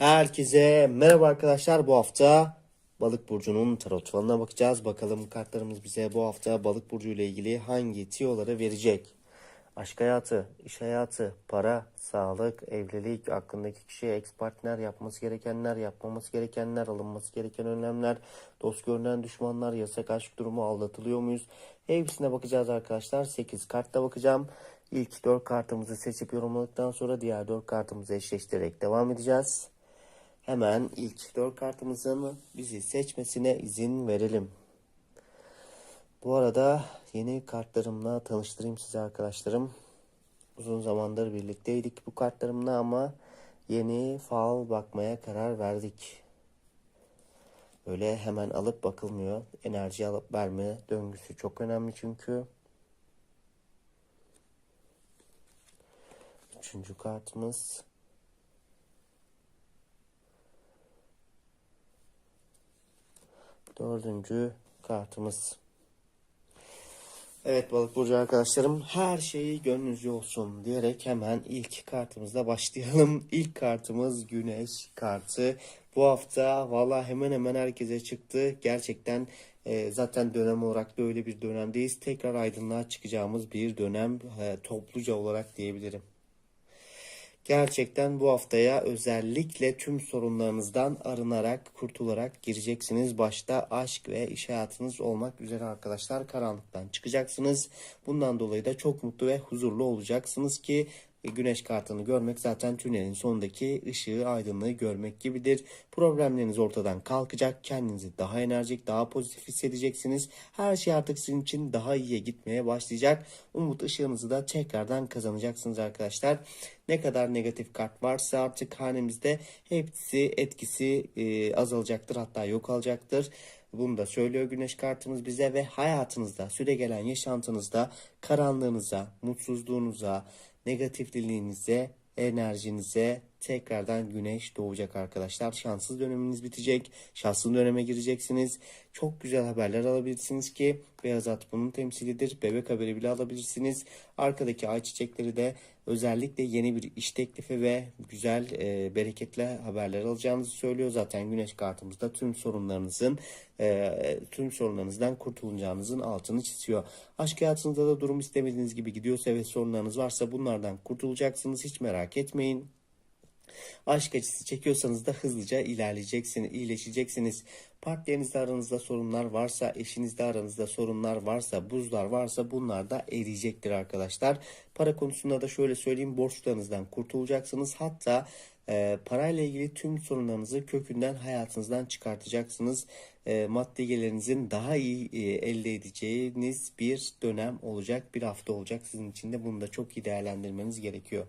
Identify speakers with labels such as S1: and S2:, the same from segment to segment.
S1: Herkese merhaba arkadaşlar. Bu hafta Balık burcunun tarot falına bakacağız. Bakalım kartlarımız bize bu hafta Balık burcu ile ilgili hangi tiyoları verecek? Aşk hayatı, iş hayatı, para, sağlık, evlilik, aklındaki kişiye ex partner yapması gerekenler, yapmaması gerekenler, alınması gereken önlemler, dost görünen düşmanlar, yasak aşk durumu, aldatılıyor muyuz? Hepsine bakacağız arkadaşlar. 8 kartta bakacağım. İlk 4 kartımızı seçip yorumladıktan sonra diğer 4 kartımızı eşleştirerek devam edeceğiz. Hemen ilk 4 kartımızın bizi seçmesine izin verelim. Bu arada yeni kartlarımla tanıştırayım size arkadaşlarım. Uzun zamandır birlikteydik bu kartlarımla ama yeni fal bakmaya karar verdik. Böyle hemen alıp bakılmıyor. Enerji alıp verme döngüsü çok önemli çünkü. Üçüncü kartımız. Dördüncü kartımız. Evet balık burcu arkadaşlarım her şeyi gönlünüzce olsun diyerek hemen ilk kartımızla başlayalım. İlk kartımız güneş kartı. Bu hafta valla hemen hemen herkese çıktı. Gerçekten e, zaten dönem olarak da öyle bir dönemdeyiz. Tekrar aydınlığa çıkacağımız bir dönem e, topluca olarak diyebilirim. Gerçekten bu haftaya özellikle tüm sorunlarınızdan arınarak, kurtularak gireceksiniz. Başta aşk ve iş hayatınız olmak üzere arkadaşlar karanlıktan çıkacaksınız. Bundan dolayı da çok mutlu ve huzurlu olacaksınız ki Güneş kartını görmek zaten tünelin sonundaki ışığı, aydınlığı görmek gibidir. Problemleriniz ortadan kalkacak. Kendinizi daha enerjik, daha pozitif hissedeceksiniz. Her şey artık sizin için daha iyiye gitmeye başlayacak. Umut ışığınızı da tekrardan kazanacaksınız arkadaşlar. Ne kadar negatif kart varsa artık hanemizde hepsi etkisi e, azalacaktır. Hatta yok alacaktır. Bunu da söylüyor güneş kartımız bize ve hayatınızda, süre gelen yaşantınızda karanlığınıza, mutsuzluğunuza, negatifliğinize, enerjinize tekrardan güneş doğacak arkadaşlar. Şanssız döneminiz bitecek. Şanslı döneme gireceksiniz. Çok güzel haberler alabilirsiniz ki beyaz at bunun temsilidir. Bebek haberi bile alabilirsiniz. Arkadaki ay çiçekleri de özellikle yeni bir iş teklifi ve güzel e, bereketli haberler alacağınızı söylüyor. Zaten güneş kartımızda tüm sorunlarınızın e, tüm sorunlarınızdan kurtulacağınızın altını çiziyor. Aşk hayatınızda da durum istemediğiniz gibi gidiyorsa ve sorunlarınız varsa bunlardan kurtulacaksınız. Hiç merak etmeyin. Aşk acısı çekiyorsanız da hızlıca ilerleyeceksiniz, iyileşeceksiniz. Partnerinizle aranızda sorunlar varsa, eşinizle aranızda sorunlar varsa, buzlar varsa bunlar da eriyecektir arkadaşlar. Para konusunda da şöyle söyleyeyim borçlarınızdan kurtulacaksınız. Hatta e, parayla ilgili tüm sorunlarınızı kökünden hayatınızdan çıkartacaksınız. E, maddi gelirinizin daha iyi e, elde edeceğiniz bir dönem olacak, bir hafta olacak sizin için de bunu da çok iyi değerlendirmeniz gerekiyor.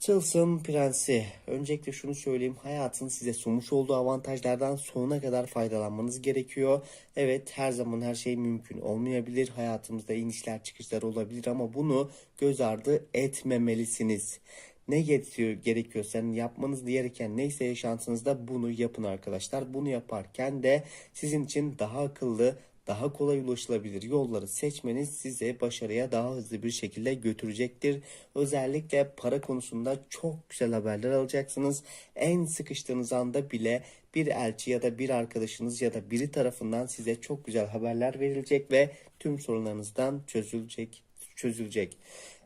S1: Tılsım Prensi. Öncelikle şunu söyleyeyim. Hayatın size sunmuş olduğu avantajlardan sonuna kadar faydalanmanız gerekiyor. Evet her zaman her şey mümkün olmayabilir. Hayatımızda inişler çıkışlar olabilir ama bunu göz ardı etmemelisiniz. Ne gerekiyor, gerekiyorsa yapmanız gereken neyse yaşantınızda bunu yapın arkadaşlar. Bunu yaparken de sizin için daha akıllı, daha kolay ulaşılabilir yolları seçmeniz size başarıya daha hızlı bir şekilde götürecektir. Özellikle para konusunda çok güzel haberler alacaksınız. En sıkıştığınız anda bile bir elçi ya da bir arkadaşınız ya da biri tarafından size çok güzel haberler verilecek ve tüm sorunlarınızdan çözülecek çözülecek.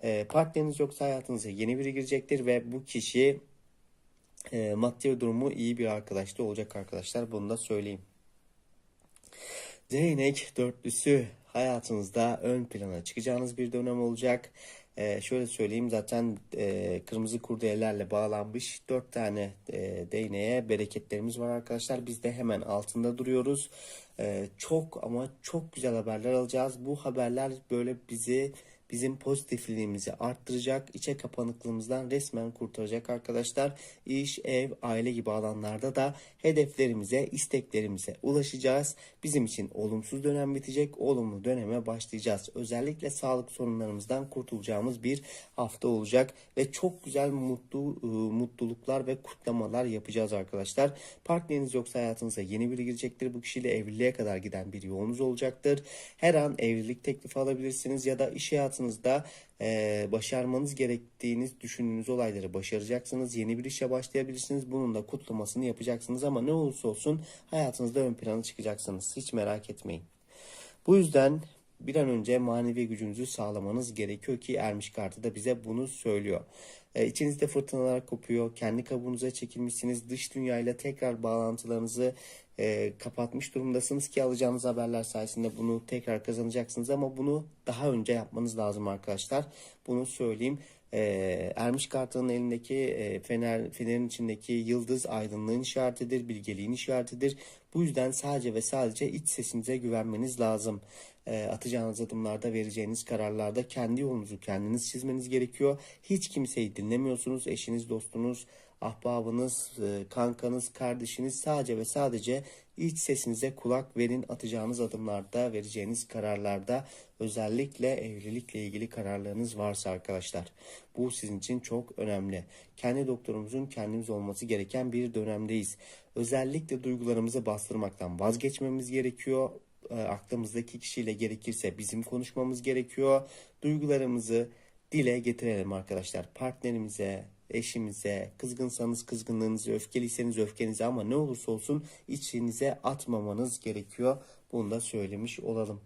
S1: E, partneriniz yoksa hayatınıza yeni biri girecektir ve bu kişi e, maddi durumu iyi bir arkadaşta olacak arkadaşlar. Bunu da söyleyeyim. Değnek dörtlüsü hayatınızda ön plana çıkacağınız bir dönem olacak. Ee, şöyle söyleyeyim zaten e, kırmızı kurdelelerle bağlanmış dört tane e, değneğe bereketlerimiz var arkadaşlar. Biz de hemen altında duruyoruz. Ee, çok ama çok güzel haberler alacağız. Bu haberler böyle bizi bizim pozitifliğimizi arttıracak, içe kapanıklığımızdan resmen kurtaracak arkadaşlar. İş, ev, aile gibi alanlarda da hedeflerimize, isteklerimize ulaşacağız. Bizim için olumsuz dönem bitecek, olumlu döneme başlayacağız. Özellikle sağlık sorunlarımızdan kurtulacağımız bir hafta olacak ve çok güzel mutlu ıı, mutluluklar ve kutlamalar yapacağız arkadaşlar. Partneriniz yoksa hayatınıza yeni biri girecektir. Bu kişiyle evliliğe kadar giden bir yolunuz olacaktır. Her an evlilik teklifi alabilirsiniz ya da iş hayatınızda hayatınızda e, başarmanız gerektiğiniz düşündüğünüz olayları başaracaksınız. Yeni bir işe başlayabilirsiniz. Bunun da kutlamasını yapacaksınız ama ne olursa olsun hayatınızda ön plana çıkacaksınız. Hiç merak etmeyin. Bu yüzden bir an önce manevi gücünüzü sağlamanız gerekiyor ki Ermiş kartı da bize bunu söylüyor. E, içinizde fırtınalar kopuyor, kendi kabuğunuza çekilmişsiniz, dış dünyayla tekrar bağlantılarınızı e, kapatmış durumdasınız ki alacağınız haberler sayesinde bunu tekrar kazanacaksınız ama bunu daha önce yapmanız lazım arkadaşlar. Bunu söyleyeyim. E, Ermiş kartının elindeki e, fener, fenerin içindeki yıldız aydınlığın işaretidir, bilgeliğin işaretidir. Bu yüzden sadece ve sadece iç sesinize güvenmeniz lazım. E, atacağınız adımlarda, vereceğiniz kararlarda kendi yolunuzu kendiniz çizmeniz gerekiyor. Hiç kimseyi dinlemiyorsunuz. Eşiniz, dostunuz, ahbabınız, e, kankanız, kardeşiniz sadece ve sadece iç sesinize kulak verin. Atacağınız adımlarda, vereceğiniz kararlarda özellikle evlilikle ilgili kararlarınız varsa arkadaşlar. Bu sizin için çok önemli. Kendi doktorumuzun kendimiz olması gereken bir dönemdeyiz. Özellikle duygularımızı bastırmaktan vazgeçmemiz gerekiyor e, aklımızdaki kişiyle gerekirse bizim konuşmamız gerekiyor. Duygularımızı dile getirelim arkadaşlar. Partnerimize, eşimize, kızgınsanız kızgınlığınızı, öfkeliyseniz öfkenizi ama ne olursa olsun içinize atmamanız gerekiyor. Bunu da söylemiş olalım.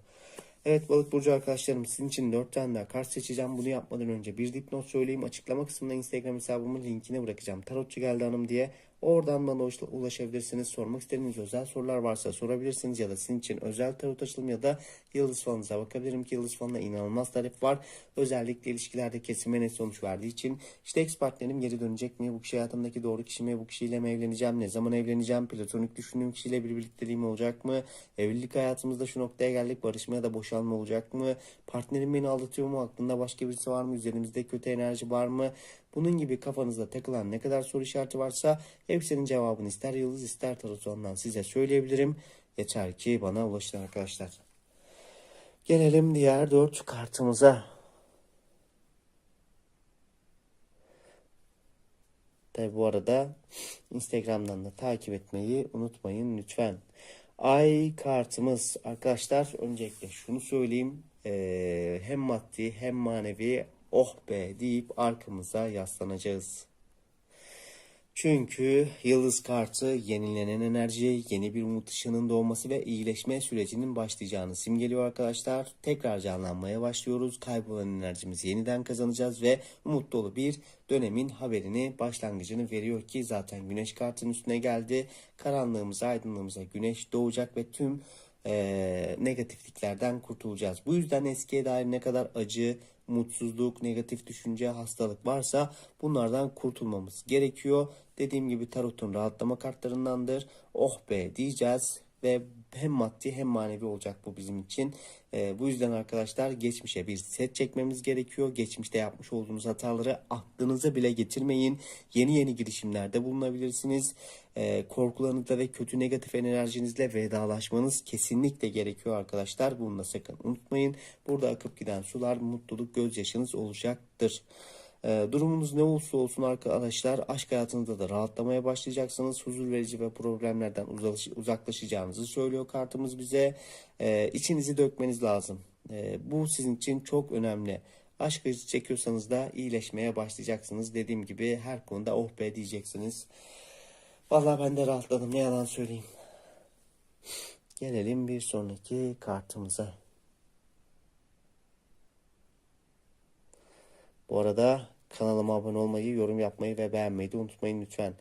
S1: Evet balık burcu arkadaşlarım sizin için 4 tane daha kart seçeceğim. Bunu yapmadan önce bir dipnot söyleyeyim. Açıklama kısmında Instagram hesabımın linkini bırakacağım. Tarotçu geldi hanım diye. Oradan bana ulaşabilirsiniz. Sormak istediğiniz özel sorular varsa sorabilirsiniz ya da sizin için özel tarot açılım ya da yıldız falınıza bakabilirim ki yıldız falına inanılmaz talep var. Özellikle ilişkilerde kesime net sonuç verdiği için işte ex partnerim geri dönecek mi? Bu kişi hayatımdaki doğru kişi mi? Bu kişiyle mi evleneceğim? Ne zaman evleneceğim? Platonik düşündüğüm kişiyle bir birlikteliğim olacak mı? Evlilik hayatımızda şu noktaya geldik. Barışma ya da boşanma olacak mı? Partnerim beni aldatıyor mu? Aklında başka birisi var mı? Üzerimizde kötü enerji var mı? Bunun gibi kafanızda takılan ne kadar soru işareti varsa hepsinin cevabını ister yıldız ister tarot ondan size söyleyebilirim. Yeter ki bana ulaşın arkadaşlar. Gelelim diğer dört kartımıza. Tabi bu arada Instagram'dan da takip etmeyi unutmayın lütfen. Ay kartımız arkadaşlar öncelikle şunu söyleyeyim. Ee, hem maddi hem manevi oh be deyip arkamıza yaslanacağız. Çünkü yıldız kartı yenilenen enerji, yeni bir umut ışığının doğması ve iyileşme sürecinin başlayacağını simgeliyor arkadaşlar. Tekrar canlanmaya başlıyoruz. Kaybolan enerjimizi yeniden kazanacağız ve umut dolu bir dönemin haberini, başlangıcını veriyor ki zaten güneş kartının üstüne geldi. Karanlığımıza, aydınlığımıza güneş doğacak ve tüm e, negatifliklerden kurtulacağız. Bu yüzden eskiye dair ne kadar acı, mutsuzluk, negatif düşünce, hastalık varsa bunlardan kurtulmamız gerekiyor. Dediğim gibi tarotun rahatlama kartlarındandır. Oh be diyeceğiz ve hem maddi hem manevi olacak bu bizim için. E, bu yüzden arkadaşlar geçmişe bir set çekmemiz gerekiyor. Geçmişte yapmış olduğunuz hataları aklınıza bile getirmeyin. Yeni yeni girişimlerde bulunabilirsiniz. E, korkularınızla ve kötü negatif enerjinizle vedalaşmanız kesinlikle gerekiyor arkadaşlar. Bunu da sakın unutmayın. Burada akıp giden sular mutluluk gözyaşınız olacaktır. E, durumunuz ne olursa olsun arkadaşlar aşk hayatınızda da rahatlamaya başlayacaksınız. Huzur verici ve problemlerden uzaklaşacağınızı söylüyor kartımız bize. E, içinizi dökmeniz lazım. E, bu sizin için çok önemli. Aşk acısı çekiyorsanız da iyileşmeye başlayacaksınız. Dediğim gibi her konuda oh be diyeceksiniz. Vallahi ben de rahatladım ne yalan söyleyeyim. Gelelim bir sonraki kartımıza. Bu arada kanalıma abone olmayı, yorum yapmayı ve beğenmeyi de unutmayın lütfen.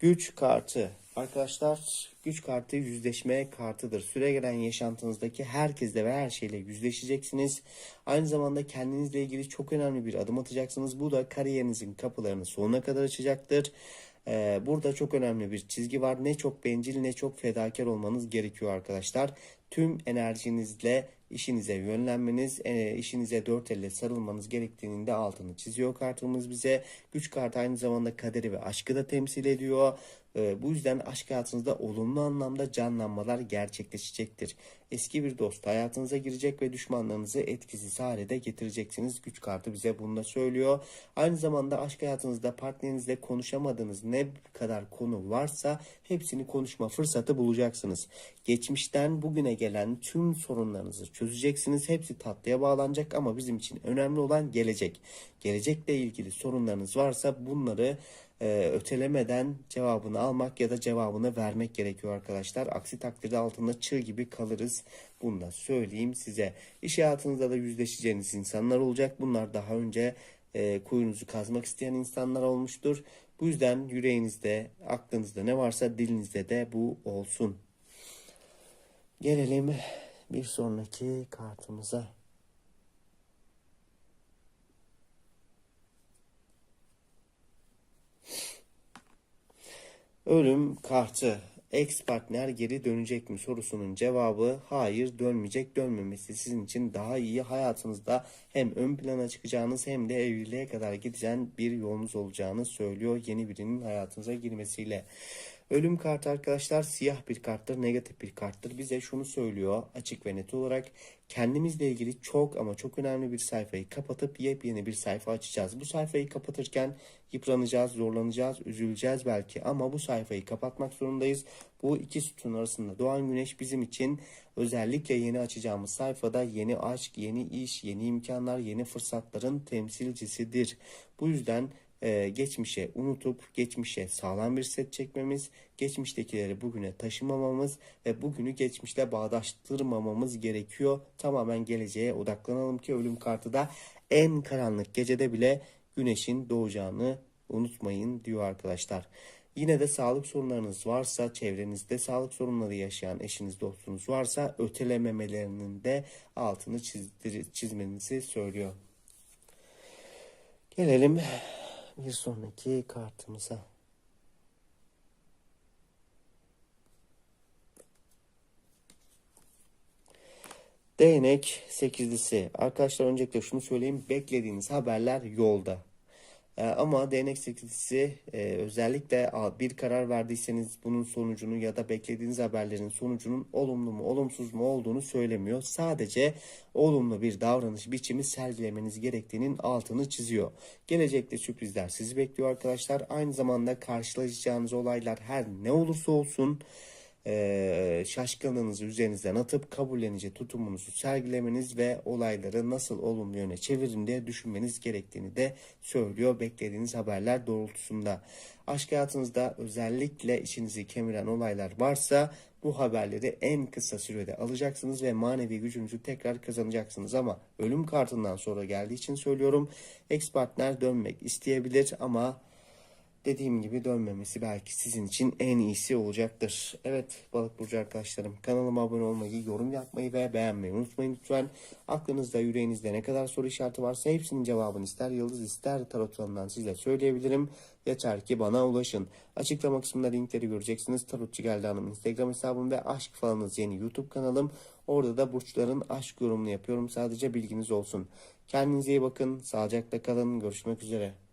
S1: Güç kartı. Arkadaşlar güç kartı yüzleşme kartıdır. Süre gelen yaşantınızdaki herkesle ve her şeyle yüzleşeceksiniz. Aynı zamanda kendinizle ilgili çok önemli bir adım atacaksınız. Bu da kariyerinizin kapılarını sonuna kadar açacaktır. Ee, burada çok önemli bir çizgi var. Ne çok bencil ne çok fedakar olmanız gerekiyor arkadaşlar. Tüm enerjinizle işinize yönlenmeniz, e, işinize dört elle sarılmanız gerektiğinin de altını çiziyor kartımız bize. Güç kartı aynı zamanda kaderi ve aşkı da temsil ediyor. E, bu yüzden aşk hayatınızda olumlu anlamda canlanmalar gerçekleşecektir. Eski bir dost hayatınıza girecek ve düşmanlarınızı etkisiz hale de getireceksiniz. Güç kartı bize bunu da söylüyor. Aynı zamanda aşk hayatınızda partnerinizle konuşamadığınız ne kadar konu varsa hepsini konuşma fırsatı bulacaksınız. Geçmişten bugüne gelen tüm sorunlarınızı çözeceksiniz. Hepsi tatlıya bağlanacak ama bizim için önemli olan gelecek. Gelecekle ilgili sorunlarınız varsa bunları e, ötelemeden cevabını almak ya da cevabını vermek gerekiyor arkadaşlar. Aksi takdirde altında çığ gibi kalırız. Bunu da söyleyeyim size. İş hayatınızda da yüzleşeceğiniz insanlar olacak. Bunlar daha önce e, kuyunuzu kazmak isteyen insanlar olmuştur. Bu yüzden yüreğinizde, aklınızda ne varsa dilinizde de bu olsun. Gelelim bir sonraki kartımıza. Ölüm kartı. Ex partner geri dönecek mi sorusunun cevabı hayır dönmeyecek. Dönmemesi sizin için daha iyi hayatınızda hem ön plana çıkacağınız hem de evliliğe kadar gideceğin bir yolunuz olacağını söylüyor yeni birinin hayatınıza girmesiyle. Ölüm kartı arkadaşlar siyah bir karttır, negatif bir karttır. Bize şunu söylüyor açık ve net olarak kendimizle ilgili çok ama çok önemli bir sayfayı kapatıp yepyeni bir sayfa açacağız. Bu sayfayı kapatırken yıpranacağız, zorlanacağız, üzüleceğiz belki ama bu sayfayı kapatmak zorundayız. Bu iki sütun arasında doğan güneş bizim için özellikle yeni açacağımız sayfada yeni aşk, yeni iş, yeni imkanlar, yeni fırsatların temsilcisidir. Bu yüzden e, geçmişe unutup geçmişe sağlam bir set çekmemiz, geçmiştekileri bugüne taşımamamız ve bugünü geçmişle bağdaştırmamamız gerekiyor. Tamamen geleceğe odaklanalım ki ölüm kartı da en karanlık gecede bile güneşin doğacağını unutmayın diyor arkadaşlar. Yine de sağlık sorunlarınız varsa, çevrenizde sağlık sorunları yaşayan eşiniz, dostunuz varsa ötelememelerinin de altını çizdir- çizmenizi söylüyor. Gelelim bir sonraki kartımıza. Değnek sekizlisi. Arkadaşlar öncelikle şunu söyleyeyim. Beklediğiniz haberler yolda. Ee, ama değnek sekizlisi e, özellikle bir karar verdiyseniz bunun sonucunu ya da beklediğiniz haberlerin sonucunun olumlu mu olumsuz mu olduğunu söylemiyor. Sadece olumlu bir davranış biçimi sergilemeniz gerektiğinin altını çiziyor. Gelecekte sürprizler sizi bekliyor arkadaşlar. Aynı zamanda karşılaşacağınız olaylar her ne olursa olsun e, şaşkınlığınızı üzerinizden atıp kabullenici tutumunuzu sergilemeniz ve olayları nasıl olumlu yöne çevirin diye düşünmeniz gerektiğini de söylüyor beklediğiniz haberler doğrultusunda. Aşk hayatınızda özellikle işinizi kemiren olaylar varsa bu haberleri en kısa sürede alacaksınız ve manevi gücünüzü tekrar kazanacaksınız ama ölüm kartından sonra geldiği için söylüyorum ex partner dönmek isteyebilir ama Dediğim gibi dönmemesi belki sizin için en iyisi olacaktır. Evet balık burcu arkadaşlarım kanalıma abone olmayı, yorum yapmayı ve beğenmeyi unutmayın lütfen. Aklınızda yüreğinizde ne kadar soru işareti varsa hepsinin cevabını ister yıldız ister tarot falından size söyleyebilirim. Yeter ki bana ulaşın. Açıklama kısmında linkleri göreceksiniz. Tarotçu Geldi Hanım Instagram hesabım ve Aşk Falanız yeni YouTube kanalım. Orada da burçların aşk yorumunu yapıyorum. Sadece bilginiz olsun. Kendinize iyi bakın. Sağlıcakla kalın. Görüşmek üzere.